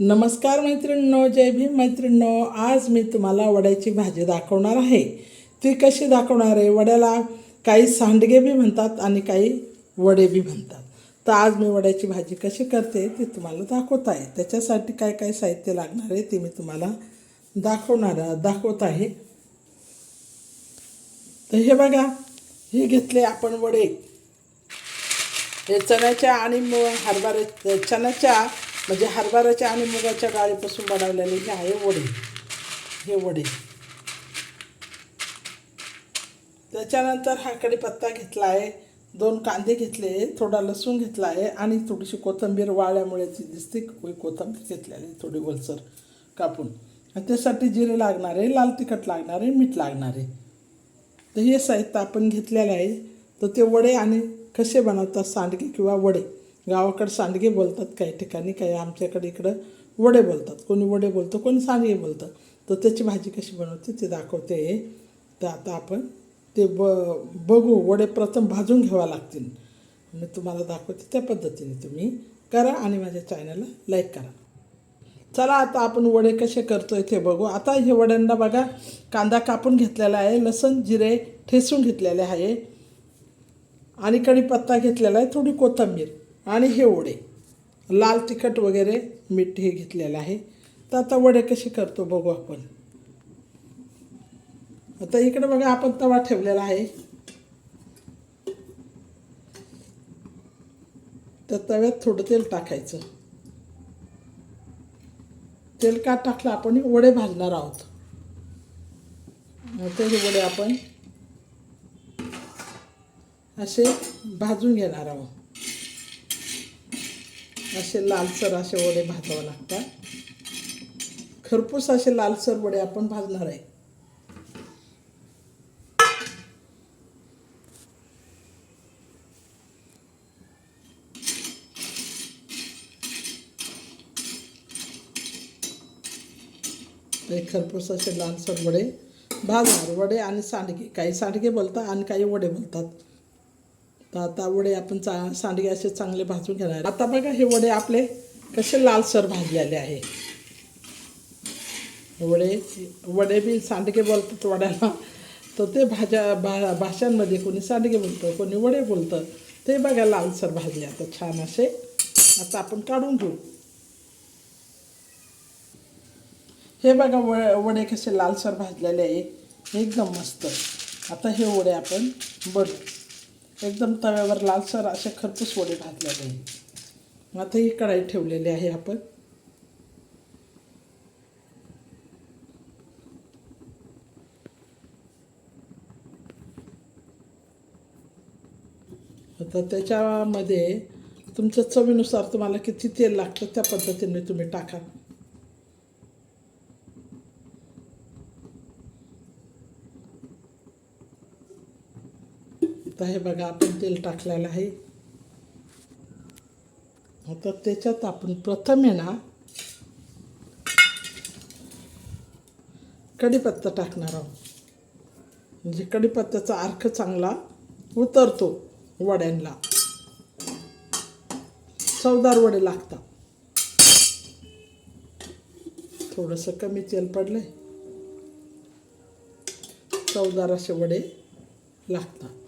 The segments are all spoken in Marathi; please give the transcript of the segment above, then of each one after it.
नमस्कार मैत्रिणींनो जय भीम मैत्रिणींनो. आज मी तुम्हाला वड्याची भाजी दाखवणार आहे. ती कशी दाखवणार आहे? वड्याला काही सांडगे बी म्हणतात आणि काही वडे बी म्हणतात. तर आज मी वड्याची भाजी कशी करते ती तुम्हाला दाखवत आहे. त्याच्यासाठी काय काय साहित्य लागणार आहे ते मी तुम्हाला दाखवणार दाखवत आहे. तर हे बघा हे घेतले आपण वडे. हे चण्याच्या आणि हरभऱ्या हरभरे चण्याच्या म्हणजे हरभऱ्याच्या आणि मुगाच्या डाळीपासून बनवलेले हे आहे वडे. हे वडे. त्याच्यानंतर हा कढीपत्ता घेतला आहे. दोन कांदे घेतले थोडा लसूण घेतला आहे आणि थोडीशी कोथिंबीर वाळल्यामुळे ती दिसते. कोथंबीर कोथिंबीर घेतलेली थोडी वलसर कापून. आणि त्यासाठी जिरे लागणार आहे. लाल तिखट लागणार आहे. मीठ लागणार आहे. तर हे साहित्य आपण घेतलेलं आहे. तर ते वडे आणि कसे बनवतात सांडगे किंवा वडे? गावाकडे सांडगे बोलतात काही ठिकाणी काही आमच्याकडे इकडं वडे बोलतात. कोणी वडे बोलतं कोणी सांडगे बोलतं. तर त्याची भाजी कशी बनवते ते दाखवते. तर आता आपण ते ब बघू वडे प्रथम भाजून घ्यावा लागतील. मी तुम्हाला दाखवते त्या पद्धतीने तुम्ही करा आणि माझ्या चॅनलला लाईक करा. चला आता आपण वडे कसे करतोय ते बघू. आता हे वड्यांना बघा कांदा कापून घेतलेला आहे लसण जिरे ठेसून घेतलेले आहे. आणि कढीपत्ता घेतलेला आहे थोडी कोथिंबीर. आणि हे वडे लाल तिखट वगैरे मीठ हे घेतलेलं आहे. तर आता वडे कसे करतो बघू आपण. आता इकडे बघा आपण तवा ठेवलेला आहे. त्या तव्यात थोडं तेल टाकायचं. तेल का टाकलं आपण वडे भाजणार आहोत. मग ते वडे आपण असे भाजून घेणार आहोत. असे लालसर असे वडे भाजावं लागतात. खरपूस असे लालसर वडे आपण भाजणार आहे. खरपूस असे लालसर वडे भाजणार. वडे आणि सांडगे. काही सांडगे बोलतात आणि काही वडे बोलतात. तर आता वडे आपण चा सांडगे असे चांगले भाजून घेणार आता बघा हे वडे आपले कसे लालसर भाजलेले आहे. वडे वडे बी सांडगे बोलतात वड्याला. तर ते भाज्या भा भाषांमध्ये कोणी सांडगे बोलतं कोणी वडे बोलतं ते बघा लालसर भाजले आता छान असे. आता आपण काढून घेऊ. हे बघा व वडे कसे लालसर भाजलेले आहे. एकदम मस्त. आता हे वडे आपण बघू एकदम तव्यावर लालसर असे खरपूस वडे भाजलेले आहे आता ही कढाई ठेवलेली आहे आपण. आता त्याच्यामध्ये तुमच्या चवीनुसार तुम्हाला किती तेल लागतं त्या पद्धतीने तुम्ही टाका. आता हे बघा आपण तेल टाकलेलं आहे. आता त्याच्यात आपण प्रथम आहे ना कढीपत्ता टाकणार आहोत. म्हणजे कढीपत्त्याचा अर्क चांगला उतरतो वड्यांना. चवदार वडे लागतात. थोडंसं कमी तेल पडलंय. चवदार असे वडे लागतात.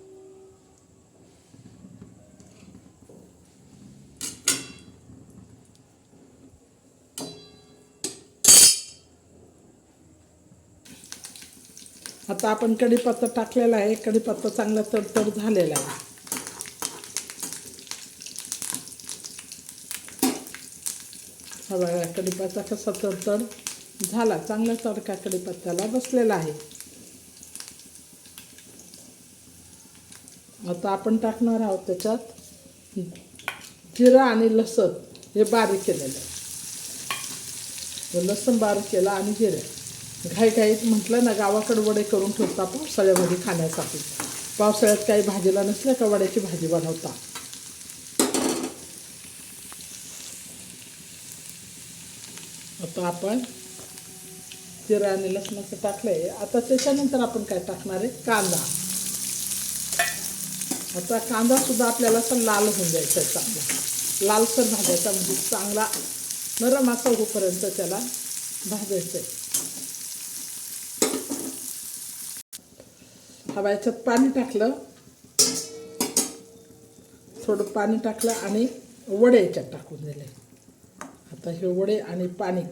आता आपण कढीपत्ता टाकलेला आहे. कढीपत्ता चांगला तडतड झालेला आहे. हा बघा कढीपत्ता कसा तडतड झाला. चांगला तडका कढीपत्त्याला बसलेला आहे. आता आपण टाकणार आहोत त्याच्यात जिरं आणि लसण. हे बारीक केलेलं आहे. हे लसण बारीक केलं आणि जिरं. घाईघाईत म्हटलं ना गावाकडे वडे करून ठेवता पावसाळ्यामध्ये खाण्यासाठी. पावसाळ्यात काही भाजीला नसल्या का वड्याची भाजी बनवता? आता आपण जिरा आणि लसणाचं टाकलं आहे आता त्याच्यानंतर आपण काय टाकणार आहे? कांदा. आता कांदा सुद्धा आपल्याला असा लाल होऊन द्यायचा आहे चांगला. लालसर भाजायचा म्हणजे चांगला नरम असा होईपर्यंत त्याला भाजायचं आहे. हवा याच्यात पाणी टाकलं. थोडं पाणी टाकलं आणि वडे याच्यात टाकून दिले. आता हे वडे आणि पाणी.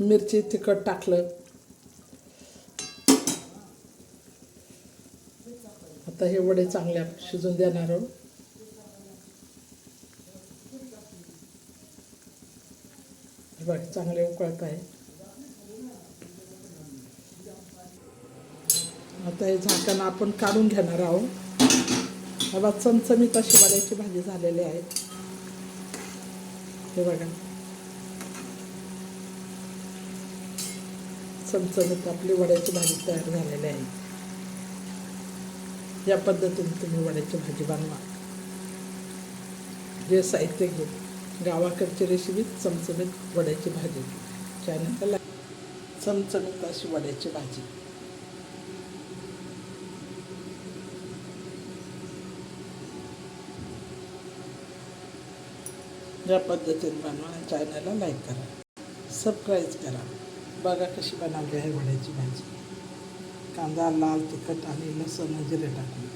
मिरची तिखट टाकलं. आता हे वडे चांगले आपण शिजून देणार आहोत. चांगले उकळत आहे. आता हे झाकण आपण काढून घेणार आहोत. बाबा चमचमीत अशी वड्याची भाजी झालेली आहे. हे बघा. चमचमीत आपली वड्याची भाजी तयार झालेली आहे. या पद्धतीने तुम्ही वड्याची भाजी बनवा. जे साहित्य घेऊ गावाकडची रेसिपी चमचमीत वड्याची भाजी. चॅनलला चमचमीत अशी वड्याची भाजी. ज्या पद्धतीने बनवा चॅनलला लाईक करा. सबस्क्राईब करा. बघा कशी बनवली आहे वड्याची भाजी. कांदा लाल तिखट आणि लसूण जिरे टाकून.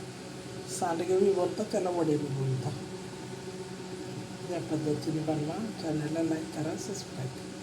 सांडगेवी बोलतात त्याला वडे बोलतात या पद्धतीने बनवा चॅनलला लाईक करा सबस्क्राईब करा.